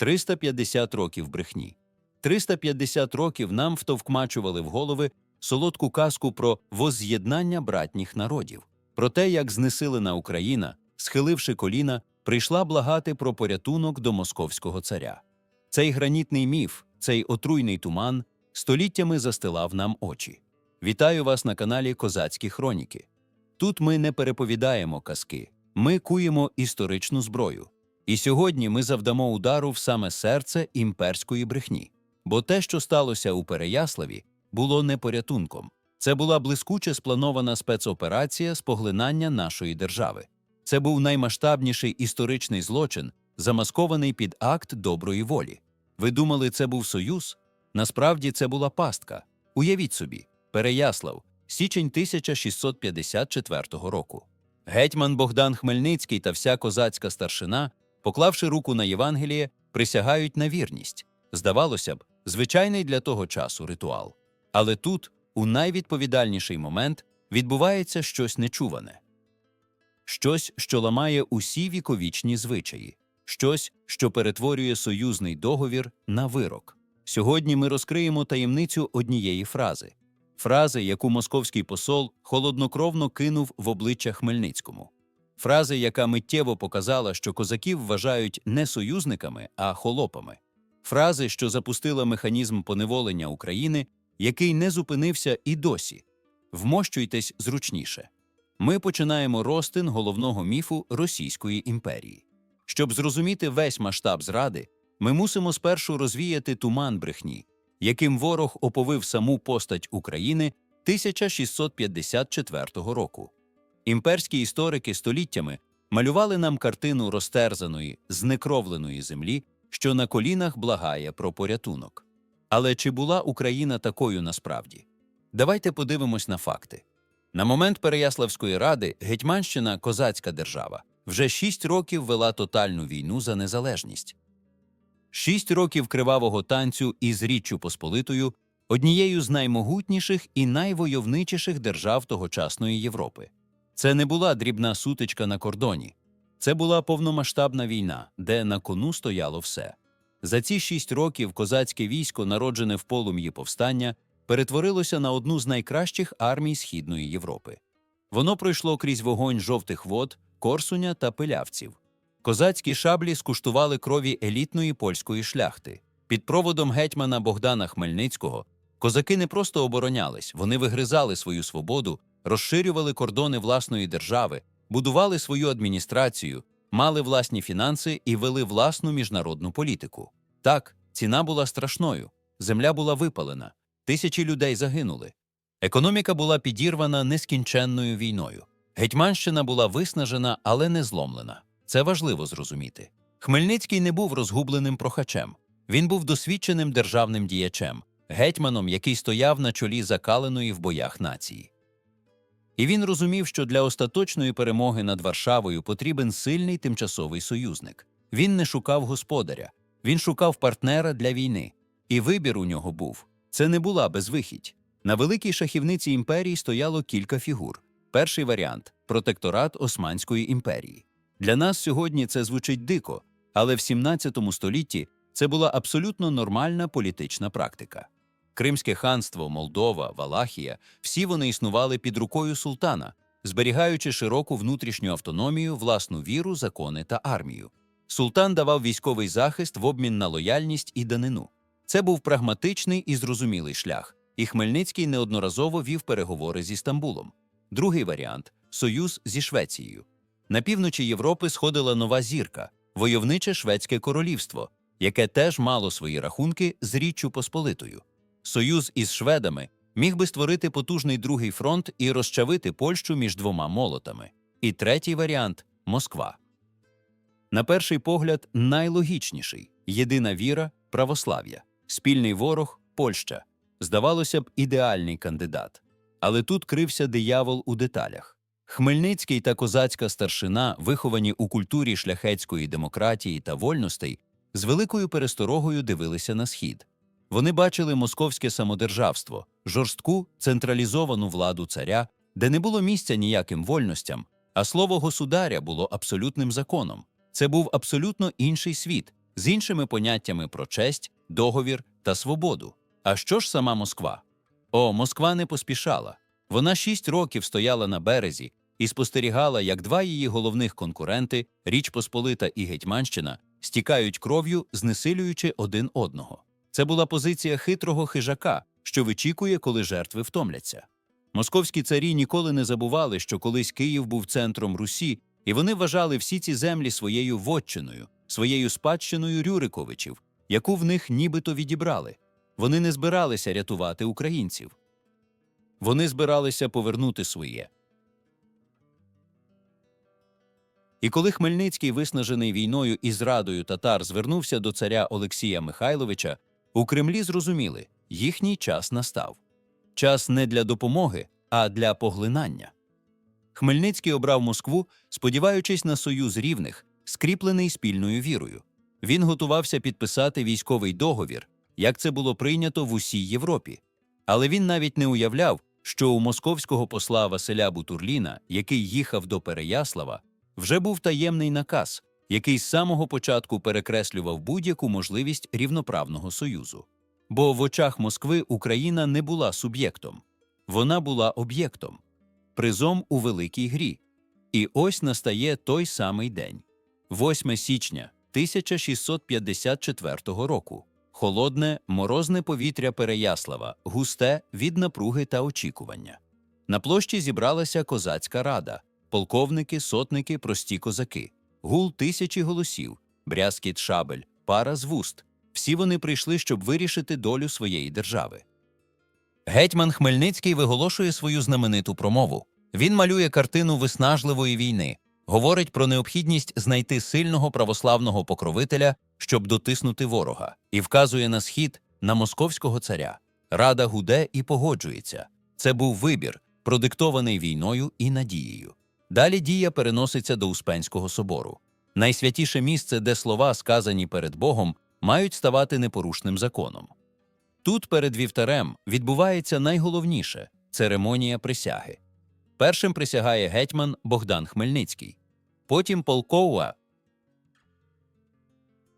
350 років брехні. 350 років нам втовкмачували в голови солодку казку про возз'єднання братніх народів, про те, як знесилена Україна, схиливши коліна, прийшла благати про порятунок до московського царя. Цей гранітний міф, цей отруйний туман століттями застилав нам очі. Вітаю вас на каналі Козацькі Хроніки. Тут ми не переповідаємо казки, ми куємо історичну зброю. І сьогодні ми завдамо удару в саме серце імперської брехні. Бо те, що сталося у Переяславі, було не порятунком. Це була блискуче спланована спецоперація з поглинання нашої держави. Це був наймасштабніший історичний злочин, замаскований під акт доброї волі. Ви думали, це був союз? Насправді це була пастка. Уявіть собі, Переяслав, січень 1654 року. Гетьман Богдан Хмельницький та вся козацька старшина, поклавши руку на Євангеліє, присягають на вірність. Здавалося б, звичайний для того часу ритуал. Але тут, у найвідповідальніший момент, відбувається щось нечуване. Щось, що ламає усі віковічні звичаї, щось, що перетворює союзний договір на вирок. Сьогодні ми розкриємо таємницю однієї фрази фрази, яку московський посол холоднокровно кинув в обличчя Хмельницькому. Фрази, яка миттєво показала, що козаків вважають не союзниками, а холопами. Фрази, що запустила механізм поневолення України, який не зупинився і досі. Вмощуйтесь зручніше. Ми починаємо розтин головного міфу Російської імперії. Щоб зрозуміти весь масштаб зради, ми мусимо спершу розвіяти туман брехні, яким ворог оповив саму постать України 1654 року. Імперські історики століттями малювали нам картину розтерзаної, знекровленої землі, що на колінах благає про порятунок. Але чи була Україна такою насправді? Давайте подивимось на факти. На момент Переяславської ради Гетьманщина, козацька держава, вже шість років вела тотальну війну за незалежність. Шість років кривавого танцю із Річчю Посполитою, однією з наймогутніших і найвойовничіших держав тогочасної Європи. Це не була дрібна сутичка на кордоні, це була повномасштабна війна, де на кону стояло все. За ці шість років козацьке військо, народжене в полум'ї повстання, перетворилося на одну з найкращих армій Східної Європи. Воно пройшло крізь вогонь жовтих вод, корсуня та пилявців. Козацькі шаблі скуштували крові елітної польської шляхти. Під проводом гетьмана Богдана Хмельницького козаки не просто оборонялись, вони вигризали свою свободу, розширювали кордони власної держави, будували свою адміністрацію, мали власні фінанси і вели власну міжнародну політику. Так, ціна була страшною, земля була випалена, тисячі людей загинули. Економіка була підірвана нескінченною війною. Гетьманщина була виснажена, але не зломлена. Це важливо зрозуміти. Хмельницький не був розгубленим прохачем. Він був досвідченим державним діячем, гетьманом, який стояв на чолі закаленої в боях нації. І він розумів, що для остаточної перемоги над Варшавою потрібен сильний тимчасовий союзник. Він не шукав господаря, він шукав партнера для війни. І вибір у нього був це не була безвихідь. На великій шахівниці імперії стояло кілька фігур. Перший варіант протекторат Османської імперії. Для нас сьогодні це звучить дико, але в 17 столітті це була абсолютно нормальна політична практика. Кримське ханство, Молдова, Валахія всі вони існували під рукою султана, зберігаючи широку внутрішню автономію, власну віру, закони та армію. Султан давав військовий захист в обмін на лояльність і данину. Це був прагматичний і зрозумілий шлях, і Хмельницький неодноразово вів переговори зі Стамбулом. Другий варіант союз зі Швецією. На півночі Європи сходила нова зірка войовниче Шведське королівство, яке теж мало свої рахунки з Річчю Посполитою. Союз із шведами міг би створити потужний другий фронт і розчавити Польщу між двома молотами. І третій варіант Москва. На перший погляд, найлогічніший єдина віра, православ'я, спільний ворог Польща. Здавалося б, ідеальний кандидат. Але тут крився диявол у деталях. Хмельницький та козацька старшина, виховані у культурі шляхетської демократії та вольностей, з великою пересторогою дивилися на схід. Вони бачили московське самодержавство, жорстку централізовану владу царя, де не було місця ніяким вольностям, а слово государя було абсолютним законом. Це був абсолютно інший світ, з іншими поняттями про честь, договір та свободу. А що ж сама Москва? О, Москва не поспішала. Вона шість років стояла на березі і спостерігала, як два її головних конкуренти Річ Посполита і Гетьманщина стікають кров'ю, знесилюючи один одного. Це була позиція хитрого хижака, що вичікує, коли жертви втомляться. Московські царі ніколи не забували, що колись Київ був центром Русі, і вони вважали всі ці землі своєю вотчиною, своєю спадщиною Рюриковичів, яку в них нібито відібрали. Вони не збиралися рятувати українців. Вони збиралися повернути своє. І коли Хмельницький, виснажений війною і зрадою татар, звернувся до царя Олексія Михайловича, у Кремлі зрозуміли, їхній час настав. Час не для допомоги, а для поглинання. Хмельницький обрав Москву, сподіваючись на союз рівних, скріплений спільною вірою. Він готувався підписати військовий договір, як це було прийнято в усій Європі. Але він навіть не уявляв, що у московського посла Василя Бутурліна, який їхав до Переяслава, вже був таємний наказ, який з самого початку перекреслював будь-яку можливість рівноправного союзу. Бо в очах Москви Україна не була суб'єктом, вона була об'єктом, призом у великій грі. І ось настає той самий день 8 січня 1654 року. Холодне, морозне повітря Переяслава, густе від напруги та очікування. На площі зібралася козацька рада, полковники, сотники, прості козаки, гул тисячі голосів, брязкіт шабель, пара з вуст. Всі вони прийшли, щоб вирішити долю своєї держави. Гетьман Хмельницький виголошує свою знамениту промову. Він малює картину виснажливої війни, говорить про необхідність знайти сильного православного покровителя, щоб дотиснути ворога, і вказує на схід на московського царя. Рада гуде і погоджується. Це був вибір, продиктований війною і надією. Далі дія переноситься до Успенського собору. Найсвятіше місце, де слова, сказані перед Богом, мають ставати непорушним законом. Тут перед вівтарем відбувається найголовніше церемонія присяги. Першим присягає гетьман Богдан Хмельницький, потім полкова,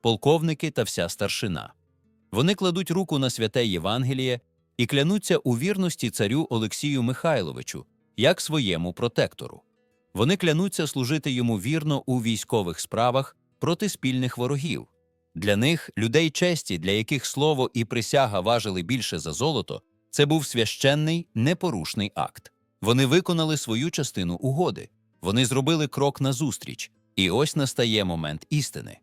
полковники та вся старшина. Вони кладуть руку на святе Євангеліє і клянуться у вірності царю Олексію Михайловичу як своєму протектору. Вони клянуться служити йому вірно у військових справах проти спільних ворогів. Для них, людей честі, для яких слово і присяга важили більше за золото, це був священний, непорушний акт. Вони виконали свою частину угоди, вони зробили крок назустріч, і ось настає момент істини.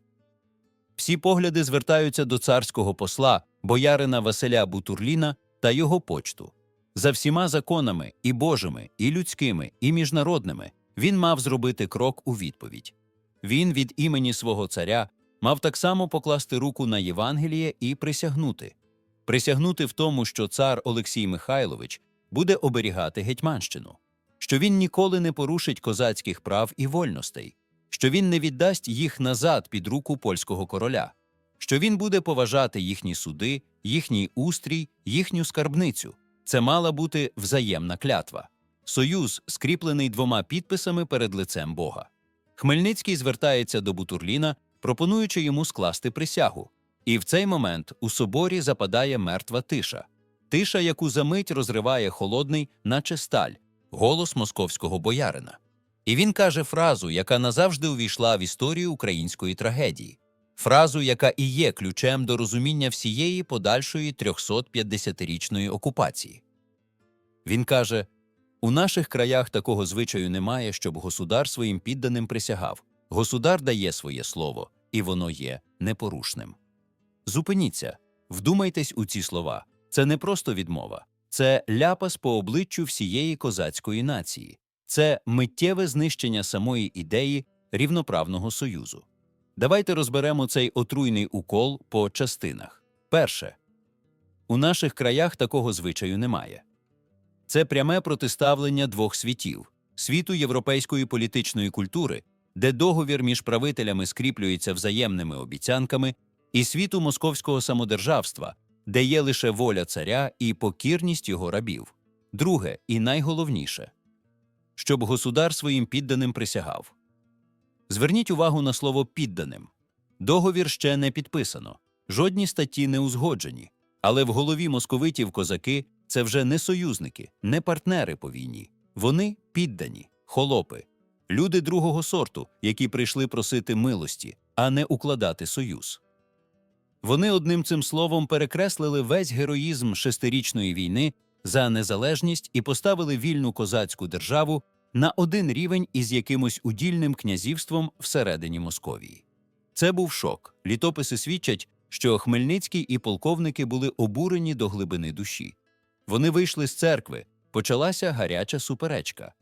Всі погляди звертаються до царського посла, боярина Василя Бутурліна та його почту. За всіма законами, і божими, і людськими, і міжнародними, він мав зробити крок у відповідь. Він від імені свого царя мав так само покласти руку на Євангеліє і присягнути присягнути в тому, що цар Олексій Михайлович буде оберігати Гетьманщину, що він ніколи не порушить козацьких прав і вольностей, що він не віддасть їх назад під руку польського короля, що він буде поважати їхні суди, їхній устрій, їхню скарбницю. Це мала бути взаємна клятва. Союз, скріплений двома підписами перед лицем Бога. Хмельницький звертається до Бутурліна, пропонуючи йому скласти присягу. І в цей момент у соборі западає мертва тиша, тиша, яку за мить розриває холодний, наче сталь, голос московського боярина. І він каже фразу, яка назавжди увійшла в історію української трагедії, фразу, яка і є ключем до розуміння всієї подальшої 350-річної окупації. Він каже: у наших краях такого звичаю немає, щоб государ своїм підданим присягав. Государ дає своє слово, і воно є непорушним. Зупиніться, вдумайтесь у ці слова. Це не просто відмова, це ляпас по обличчю всієї козацької нації, це миттєве знищення самої ідеї рівноправного союзу. Давайте розберемо цей отруйний укол по частинах. Перше, у наших краях такого звичаю немає. Це пряме протиставлення двох світів світу європейської політичної культури, де договір між правителями скріплюється взаємними обіцянками, і світу московського самодержавства, де є лише воля царя і покірність його рабів. Друге і найголовніше щоб государ своїм підданим присягав. Зверніть увагу на слово підданим. Договір ще не підписано, жодні статті не узгоджені, але в голові московитів козаки це вже не союзники, не партнери по війні. Вони піддані, холопи, люди другого сорту, які прийшли просити милості, а не укладати союз. Вони одним цим словом перекреслили весь героїзм шестирічної війни за незалежність і поставили вільну козацьку державу на один рівень із якимось удільним князівством всередині Московії. Це був шок. Літописи свідчать, що Хмельницький і полковники були обурені до глибини душі. Вони вийшли з церкви, почалася гаряча суперечка.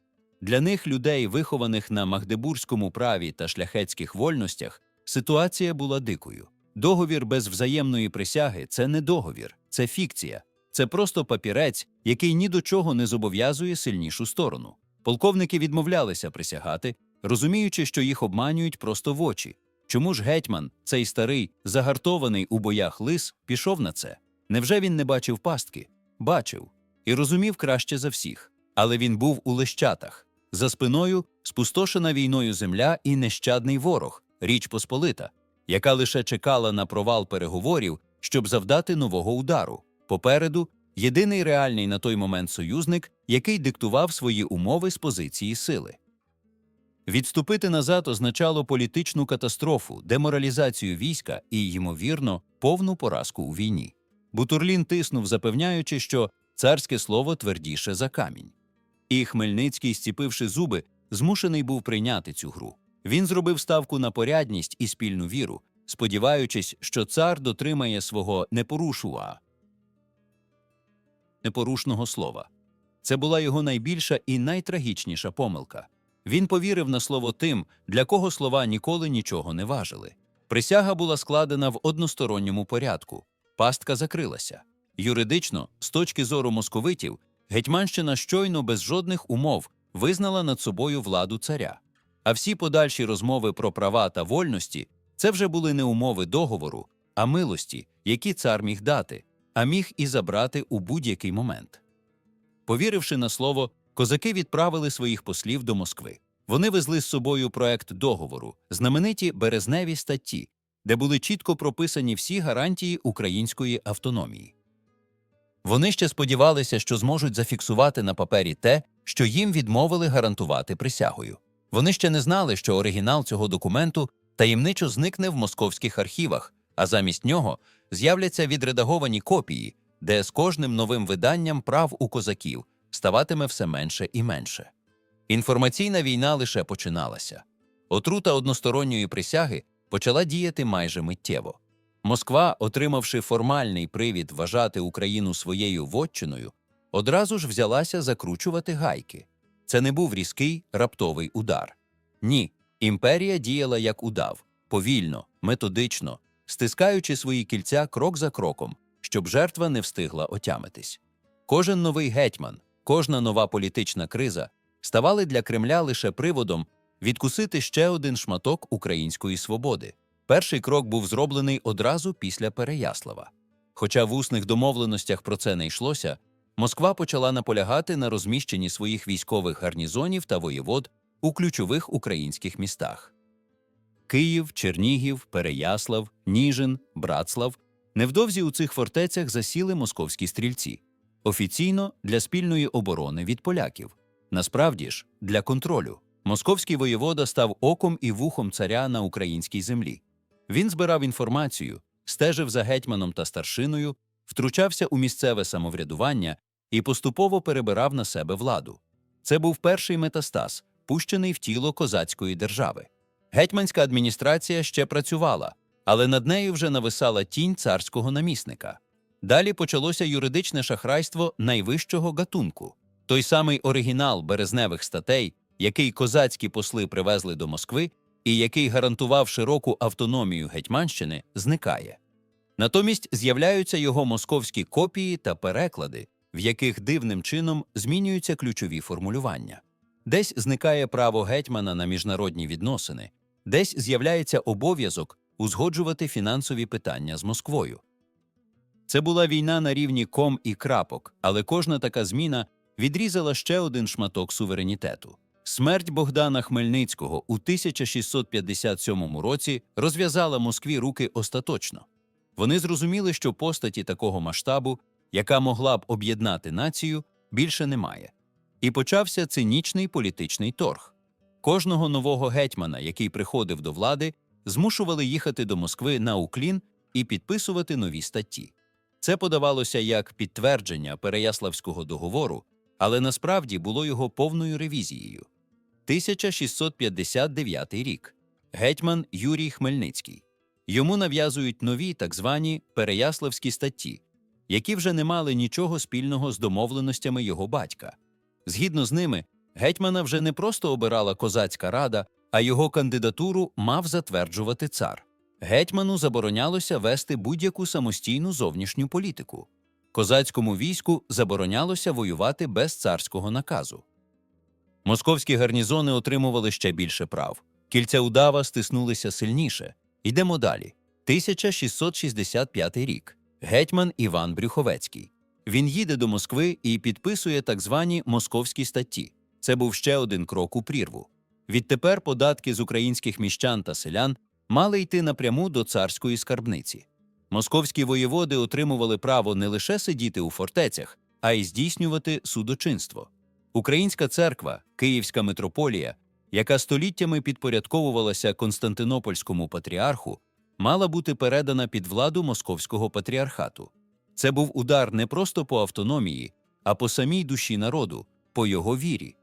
Для них, людей, вихованих на магдебурзькому праві та шляхетських вольностях, ситуація була дикою. Договір без взаємної присяги це не договір, це фікція, це просто папірець, який ні до чого не зобов'язує сильнішу сторону. Полковники відмовлялися присягати, розуміючи, що їх обманюють просто в очі. Чому ж гетьман, цей старий, загартований у боях лис, пішов на це? Невже він не бачив пастки? Бачив і розумів краще за всіх. Але він був у лещатах. За спиною спустошена війною земля і нещадний ворог, річ Посполита, яка лише чекала на провал переговорів, щоб завдати нового удару. Попереду єдиний реальний на той момент союзник, який диктував свої умови з позиції сили. Відступити назад означало політичну катастрофу, деморалізацію війська і, ймовірно, повну поразку у війні. Бутурлін тиснув, запевняючи, що царське слово твердіше за камінь. І Хмельницький, стіпивши зуби, змушений був прийняти цю гру. Він зробив ставку на порядність і спільну віру, сподіваючись, що цар дотримає свого непорушува непорушного слова. Це була його найбільша і найтрагічніша помилка. Він повірив на слово тим, для кого слова ніколи нічого не важили. Присяга була складена в односторонньому порядку, пастка закрилася. Юридично, з точки зору московитів, Гетьманщина щойно без жодних умов визнала над собою владу царя. А всі подальші розмови про права та вольності це вже були не умови договору, а милості, які цар міг дати, а міг і забрати у будь-який момент. Повіривши на слово, козаки відправили своїх послів до Москви. Вони везли з собою проект договору, знамениті березневі статті, де були чітко прописані всі гарантії української автономії. Вони ще сподівалися, що зможуть зафіксувати на папері те, що їм відмовили гарантувати присягою. Вони ще не знали, що оригінал цього документу таємничо зникне в московських архівах, а замість нього з'являться відредаговані копії, де з кожним новим виданням прав у козаків ставатиме все менше і менше. Інформаційна війна лише починалася. Отрута односторонньої присяги почала діяти майже миттєво. Москва, отримавши формальний привід вважати Україну своєю вотчиною, одразу ж взялася закручувати гайки. Це не був різкий раптовий удар. Ні, імперія діяла як удав, повільно, методично, стискаючи свої кільця крок за кроком, щоб жертва не встигла отямитись. Кожен новий гетьман, кожна нова політична криза ставали для Кремля лише приводом відкусити ще один шматок української свободи. Перший крок був зроблений одразу після Переяслава. Хоча в усних домовленостях про це не йшлося, Москва почала наполягати на розміщенні своїх військових гарнізонів та воєвод у ключових українських містах. Київ, Чернігів, Переяслав, Ніжин, Братслав. Невдовзі у цих фортецях засіли московські стрільці. Офіційно для спільної оборони від поляків. Насправді ж, для контролю. Московський воєвода став оком і вухом царя на українській землі. Він збирав інформацію, стежив за гетьманом та старшиною, втручався у місцеве самоврядування і поступово перебирав на себе владу. Це був перший метастаз, пущений в тіло козацької держави. Гетьманська адміністрація ще працювала, але над нею вже нависала тінь царського намісника. Далі почалося юридичне шахрайство найвищого гатунку. Той самий оригінал березневих статей, який козацькі посли привезли до Москви, і який гарантував широку автономію Гетьманщини, зникає. Натомість з'являються його московські копії та переклади, в яких дивним чином змінюються ключові формулювання. Десь зникає право гетьмана на міжнародні відносини, десь з'являється обов'язок узгоджувати фінансові питання з Москвою. Це була війна на рівні ком і крапок, але кожна така зміна відрізала ще один шматок суверенітету. Смерть Богдана Хмельницького у 1657 році розв'язала Москві руки остаточно. Вони зрозуміли, що постаті такого масштабу, яка могла б об'єднати націю, більше немає. І почався цинічний політичний торг. Кожного нового гетьмана, який приходив до влади, змушували їхати до Москви на уклін і підписувати нові статті. Це подавалося як підтвердження Переяславського договору, але насправді було його повною ревізією. 1659 рік. Гетьман Юрій Хмельницький. Йому нав'язують нові так звані Переяславські статті, які вже не мали нічого спільного з домовленостями його батька. Згідно з ними, гетьмана вже не просто обирала козацька рада, а його кандидатуру мав затверджувати цар. Гетьману заборонялося вести будь-яку самостійну зовнішню політику. Козацькому війську заборонялося воювати без царського наказу. Московські гарнізони отримували ще більше прав. Кільця удава стиснулися сильніше. Йдемо далі. 1665 рік. Гетьман Іван Брюховецький. Він їде до Москви і підписує так звані московські статті. Це був ще один крок у прірву. Відтепер податки з українських міщан та селян мали йти напряму до царської скарбниці. Московські воєводи отримували право не лише сидіти у фортецях, а й здійснювати судочинство. Українська церква, Київська митрополія, яка століттями підпорядковувалася Константинопольському патріарху, мала бути передана під владу Московського патріархату. Це був удар не просто по автономії, а по самій душі народу, по його вірі.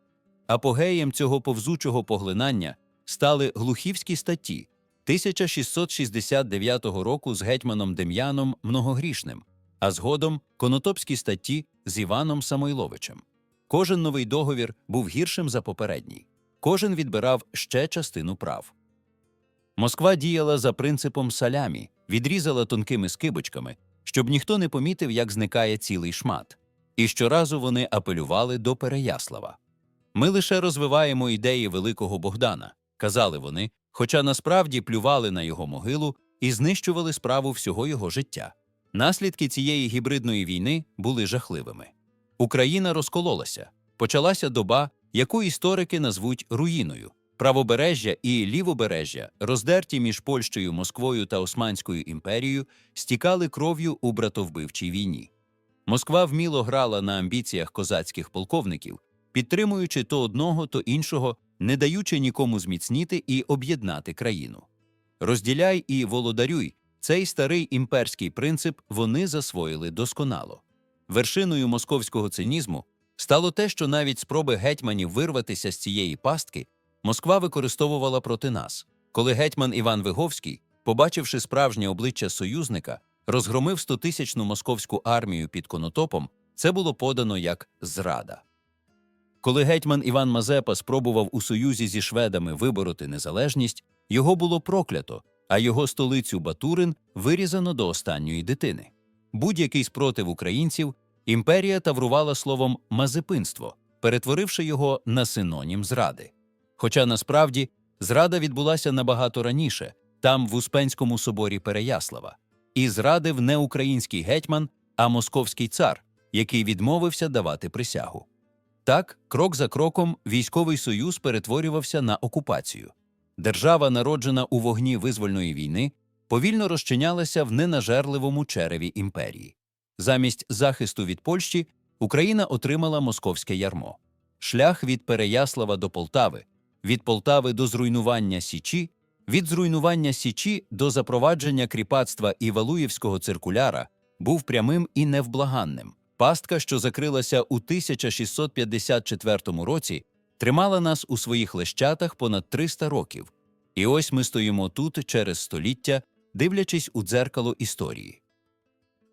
Апогеєм цього повзучого поглинання стали глухівські статті 1669 року з гетьманом Дем'яном Многогрішним, а згодом конотопські статті з Іваном Самойловичем. Кожен новий договір був гіршим за попередній, кожен відбирав ще частину прав. Москва діяла за принципом салямі, відрізала тонкими скибочками, щоб ніхто не помітив, як зникає цілий шмат. І щоразу вони апелювали до Переяслава. Ми лише розвиваємо ідеї великого Богдана, казали вони, хоча насправді плювали на його могилу і знищували справу всього його життя. Наслідки цієї гібридної війни були жахливими. Україна розкололася, почалася доба, яку історики назвуть руїною. Правобережжя і лівобережжя, роздерті між Польщею, Москвою та Османською імперією, стікали кров'ю у братовбивчій війні. Москва вміло грала на амбіціях козацьких полковників, підтримуючи то одного, то іншого, не даючи нікому зміцніти і об'єднати країну. Розділяй і володарюй цей старий імперський принцип вони засвоїли досконало. Вершиною московського цинізму стало те, що навіть спроби гетьманів вирватися з цієї пастки Москва використовувала проти нас, коли гетьман Іван Виговський, побачивши справжнє обличчя союзника, розгромив стотисячну московську армію під Конотопом, це було подано як зрада. Коли гетьман Іван Мазепа спробував у союзі зі шведами вибороти незалежність, його було проклято, а його столицю Батурин вирізано до останньої дитини. Будь-який спротив українців імперія таврувала словом мазепинство, перетворивши його на синонім зради. Хоча насправді зрада відбулася набагато раніше, там в Успенському соборі Переяслава, і зрадив не український гетьман, а московський цар, який відмовився давати присягу. Так, крок за кроком, військовий союз перетворювався на окупацію. Держава, народжена у вогні визвольної війни, повільно розчинялася в ненажерливому череві імперії. Замість захисту від Польщі Україна отримала московське ярмо. Шлях від Переяслава до Полтави, від Полтави до зруйнування Січі, від зруйнування Січі до запровадження кріпацтва і Валуєвського циркуляра був прямим і невблаганним. Пастка, що закрилася у 1654 році, тримала нас у своїх лещатах понад 300 років. І ось ми стоїмо тут через століття, дивлячись у дзеркало історії.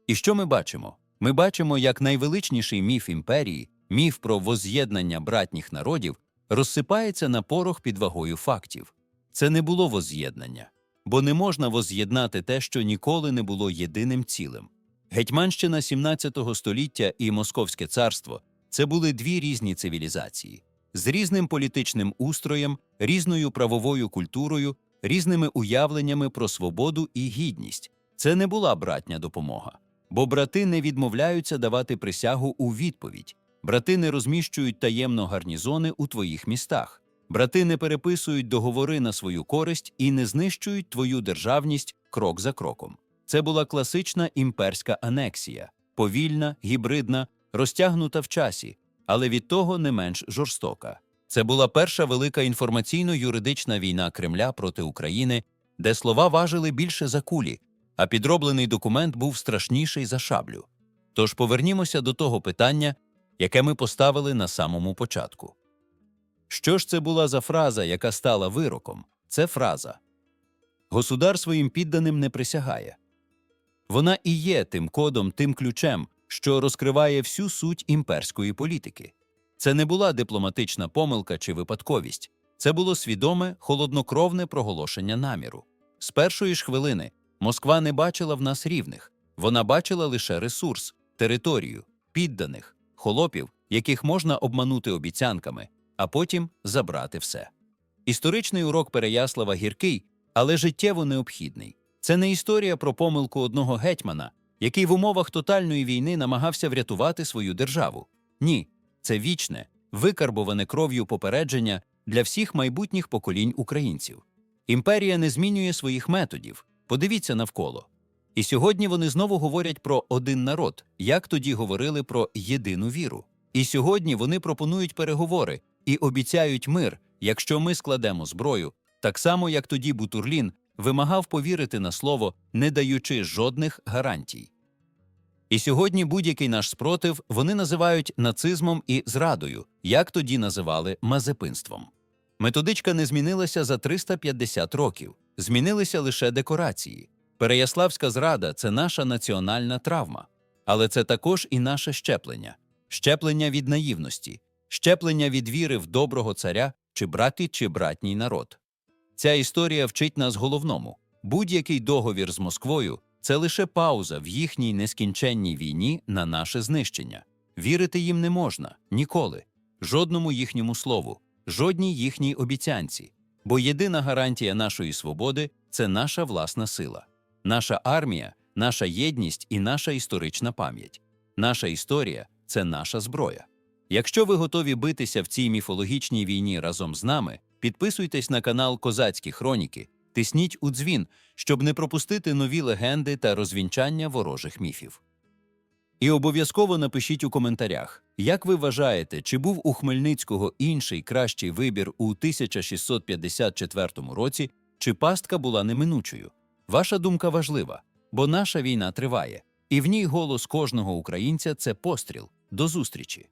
І що ми бачимо? Ми бачимо, як найвеличніший міф імперії, міф про возз'єднання братніх народів, розсипається на порох під вагою фактів. Це не було возз'єднання, бо не можна возз'єднати те, що ніколи не було єдиним цілим. Гетьманщина 17 століття і Московське царство це були дві різні цивілізації з різним політичним устроєм, різною правовою культурою, різними уявленнями про свободу і гідність. Це не була братня допомога, бо брати не відмовляються давати присягу у відповідь. Брати не розміщують таємно гарнізони у твоїх містах. Брати не переписують договори на свою користь і не знищують твою державність крок за кроком. Це була класична імперська анексія, повільна, гібридна, розтягнута в часі, але від того не менш жорстока. Це була перша велика інформаційно-юридична війна Кремля проти України, де слова важили більше за кулі, а підроблений документ був страшніший за шаблю. Тож повернімося до того питання, яке ми поставили на самому початку. Що ж це була за фраза, яка стала вироком? Це фраза Государ своїм підданим не присягає. Вона і є тим кодом, тим ключем, що розкриває всю суть імперської політики. Це не була дипломатична помилка чи випадковість, це було свідоме, холоднокровне проголошення наміру. З першої ж хвилини Москва не бачила в нас рівних, вона бачила лише ресурс, територію, підданих, холопів, яких можна обманути обіцянками, а потім забрати все. Історичний урок Переяслава гіркий, але життєво необхідний. Це не історія про помилку одного гетьмана, який в умовах тотальної війни намагався врятувати свою державу. Ні, це вічне, викарбоване кров'ю попередження для всіх майбутніх поколінь українців. Імперія не змінює своїх методів. Подивіться навколо. І сьогодні вони знову говорять про один народ, як тоді говорили про єдину віру. І сьогодні вони пропонують переговори і обіцяють мир, якщо ми складемо зброю, так само як тоді Бутурлін вимагав повірити на слово, не даючи жодних гарантій. І сьогодні будь-який наш спротив вони називають нацизмом і зрадою, як тоді називали мазепинством. Методичка не змінилася за 350 років, змінилися лише декорації. Переяславська зрада це наша національна травма, але це також і наше щеплення, щеплення від наївності, щеплення від віри в доброго царя чи братий чи братній народ. Ця історія вчить нас головному: будь-який договір з Москвою це лише пауза в їхній нескінченній війні на наше знищення. Вірити їм не можна ніколи, жодному їхньому слову, жодній їхній обіцянці. Бо єдина гарантія нашої свободи це наша власна сила, наша армія, наша єдність і наша історична пам'ять. Наша історія це наша зброя. Якщо ви готові битися в цій міфологічній війні разом з нами, підписуйтесь на канал Козацькі Хроніки, тисніть у дзвін, щоб не пропустити нові легенди та розвінчання ворожих міфів. І обов'язково напишіть у коментарях, як ви вважаєте, чи був у Хмельницького інший кращий вибір у 1654 році, чи пастка була неминучою? Ваша думка важлива, бо наша війна триває, і в ній голос кожного українця це постріл. До зустрічі!